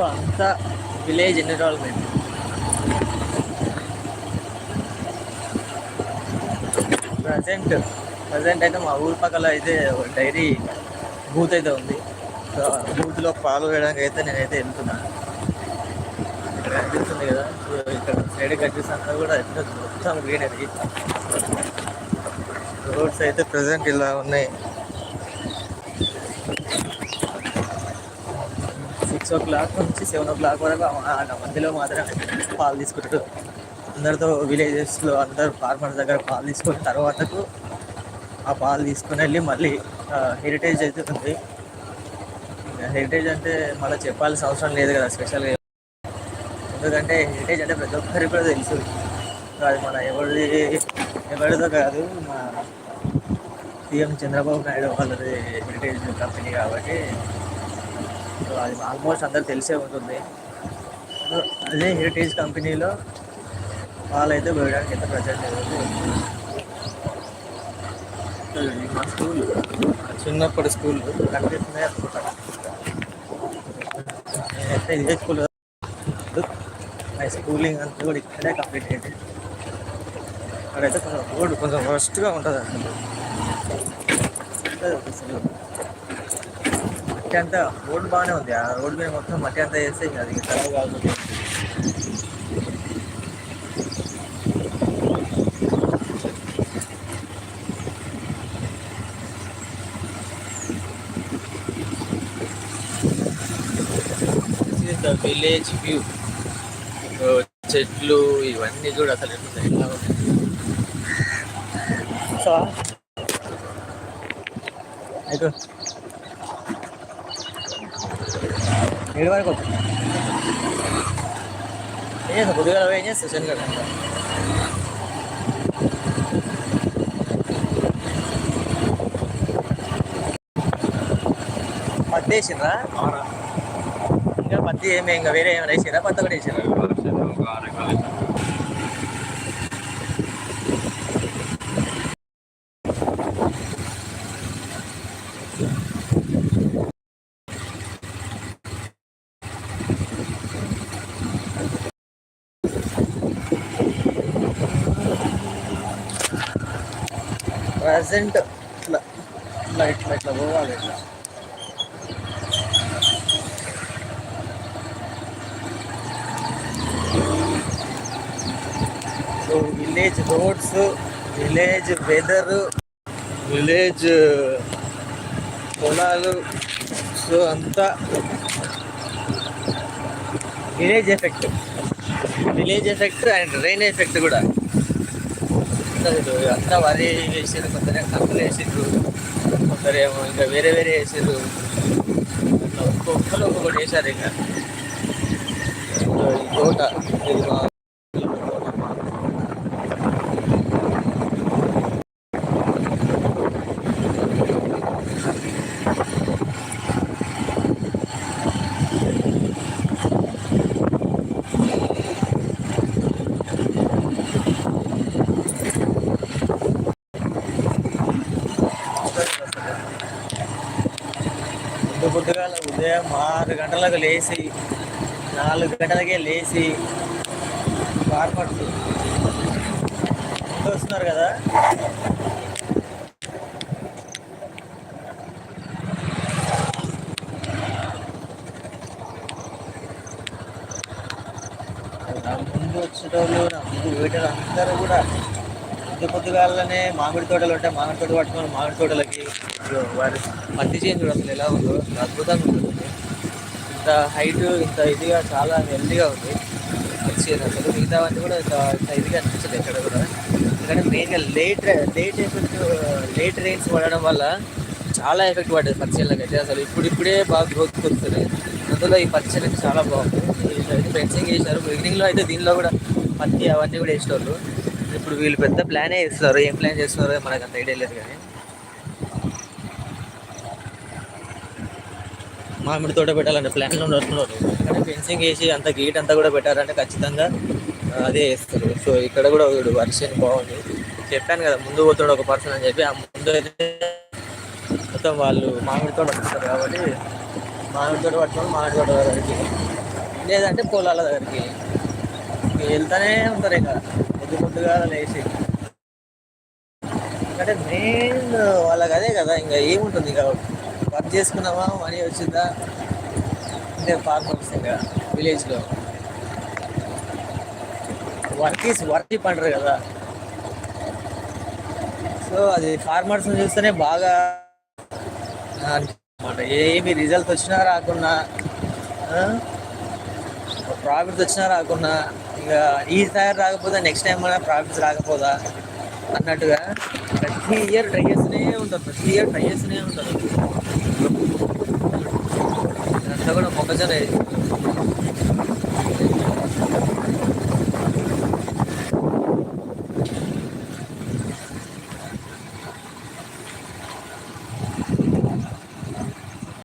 So అంతా village environment present present అయితే మా ఊరి పక్కల అయితే ఒక డైరీ బూత్ అయితే ఉంది. సో బూత్లో పాలు వేయడానికి అయితే నేనైతే వెళ్తున్నాను ఇక్కడ కనిపిస్తుంది కదా సో ఇక్కడ సైడ్ కనిపిస్తుంది అంతా కూడా ఎట్లా మొత్తం గ్రీనరీ. రోడ్స్ అయితే ప్రజెంట్ ఇలా ఉన్నాయి. సిక్స్ ఓ క్లాక్ నుంచి సెవెన్ ఓ క్లాక్ వరకు ఆ మధ్యలో మాత్రం పాలు తీసుకుంటారు అందరితో విలేజెస్లో అందరు ఫార్మర్స్ దగ్గర పాలు తీసుకున్న తర్వాతకు ఆ పాలు తీసుకుని వెళ్ళి మళ్ళీ హెరిటేజ్ అయితే ఉంది. హెరిటేజ్ అంటే మళ్ళీ చెప్పాల్సిన అవసరం లేదు కదా స్పెషల్గా ఎందుకంటే హెరిటేజ్ అంటే ప్రతి ఒక్కరికి కూడా తెలుసు. అది మన ఎవరిది ఎవరిదో కాదు మా సీఎం చంద్రబాబు నాయుడు వాళ్ళది హెరిటేజ్ కంపెనీ కాబట్టి సో అది ఆల్మోస్ట్ అందరు తెలిసే ఉంటుంది. అదే హెరిటేజ్ కంపెనీలో వాళ్ళైతే పోయడానికి ఎంత ప్రజెంట్ మా స్కూల్ చిన్నప్పటి స్కూల్. కనిపిస్తున్నాయి? అనుకుంటా ఇదే స్కూల్? మై స్కూలింగ్ అంతా కూడా ఇక్కడే కంప్లీట్ అయ్యింది అక్కడైతే కొంచెం రోడ్ కొంచెం వర్స్ట్గా ఉంటుంది అసలు మట్టి అంతా రోడ్ బాగానే ఉంది. ఆ రోడ్ మీద మొత్తం మట్టి అంతా వేస్తే అది ఖరాబ్ విలేజ్ వ్యూ చెట్లు ఇవన్నీ కూడా అసలు ఎట్లున్నాయి ఎట్లా ఉన్నాయి సో అయితే ఏడు వరకు వచ్చింది ఏం చేస్తా పొద్దుగా ఏం చేస్తా శనిగారు పత్తి వేసిండ్రా ఇంకా పత్తి ఏమి ఇంకా వేరే ఏమైనా వేసిరా పత్తి కూడా వేసిరా ప్రజెంట్ ఇట్లా ఇట్లా ఇట్లా ఇట్లా పోవాలి ఇట్లా. So village roads village weather village పొలాలు సో అంతా village effect village effect and rain effect కూడా. అసలు అంతా వరి వేసారు కొందరే కంకులు వేసారు కొందరేమో ఇంకా వేరే వేరే వేసారు ఒక్కొక్కరు ఒక్కొక్కటి వేసారు ఇంకా. సో ఈ తోట ఇది మా పొద్దు పొద్దుగాల ఉదయం ఆరు గంటలకు లేచి నాలుగు గంటలకే లేచి ఫార్మర్స్ వస్తున్నారు కదా? నా ముందు వచ్చేటోళ్ళు నా ముందు వేటలు అందరూ కూడా పొద్దు పొద్దుగాలనే మామిడి తోటలు ఉంటాయి మామిడి తోట పట్టుకొని మామిడి తోటలకి వారి పత్తి చేను అసలు ఎలా ఉందో అద్భుతంగా ఉంటుంది. ఇంత హైట్ ఇంత ఇదిగా చాలా హెల్దీగా ఉంది. వచ్చేది చేను అసలు మిగతావన్నీ కూడా ఇంత ఇంత ఇదిగా అనిపించదు ఎక్కడ కూడా. ఎందుకంటే మెయిన్గా late late effect late rains పడడం వల్ల చాలా ఎఫెక్ట్ పడ్డది పచ్చళ్ళకి అయితే. అసలు ఇప్పుడు ఇప్పుడే బాగా గ్రోత్ వస్తుంది అందులో ఈ పత్తి అయితే చాలా బాగుంది. ఫెన్సింగ్ చేశారు. బిగినింగ్లో అయితే దీనిలో కూడా పత్తి అవన్నీ కూడా వేసేవాళ్ళు ఇప్పుడు వీళ్ళు పెద్ద ప్లానే ఇస్తున్నారు ఏం ప్లాన్ చేస్తున్నారో మనకు అంత ఐడియా లేదు కానీ. మామిడి తోట పెట్టాలంటే ప్లాన్లో ఉన్నట్టున్నారు కానీ ఫెన్సింగ్ వేసి అంత గేట్ అంతా కూడా పెట్టారంటే ఖచ్చితంగా అదే వేస్తారు సో ఇక్కడ కూడా వీడు వర్షన్ బాగుంది. చెప్పాను కదా ముందు పోతాడు ఒక పర్సన్ అని చెప్పి ఆ ముందు అయితే మొత్తం వాళ్ళు మామిడి తోట పట్టుకుంటారు కాబట్టి మామిడి తోట పట్టుకొని మామిడి తోట దగ్గరికి లేదంటే పొలాల దగ్గరికి. వెళ్తూనే వెళ్తానే ఉంటారు ఇక్కడ పొద్దుగా లేచి అంటే మెయిన్ వాళ్ళకి అదే కదా ఇంకా ఏముంటుంది ఇక? వర్క్ చేసుకున్నామా? మనీ వచ్చిందా? అంటే ఫార్మర్స్ ఇంకా విలేజ్లో వర్క్ ఈస్ వర్క్ అంటారు కదా. సో అది ఫార్మర్స్ చూస్తేనే బాగా అనమాట ఏమి రిజల్ట్ వచ్చినా రాకున్నా ప్రాఫిట్స్ వచ్చినా రాకున్నా ఇక ఈసారి రాకపోతే నెక్స్ట్ టైం మన ప్రాఫిట్స్ రాకపోదా అన్నట్టుగా ప్రతి ఇయర్ ట్రై చేస్తూనే ఉంటారు ప్రతి ఇయర్ ట్రై చేస్తూనే ఉంటారు. అంతా కూడా మొక్కజొన్న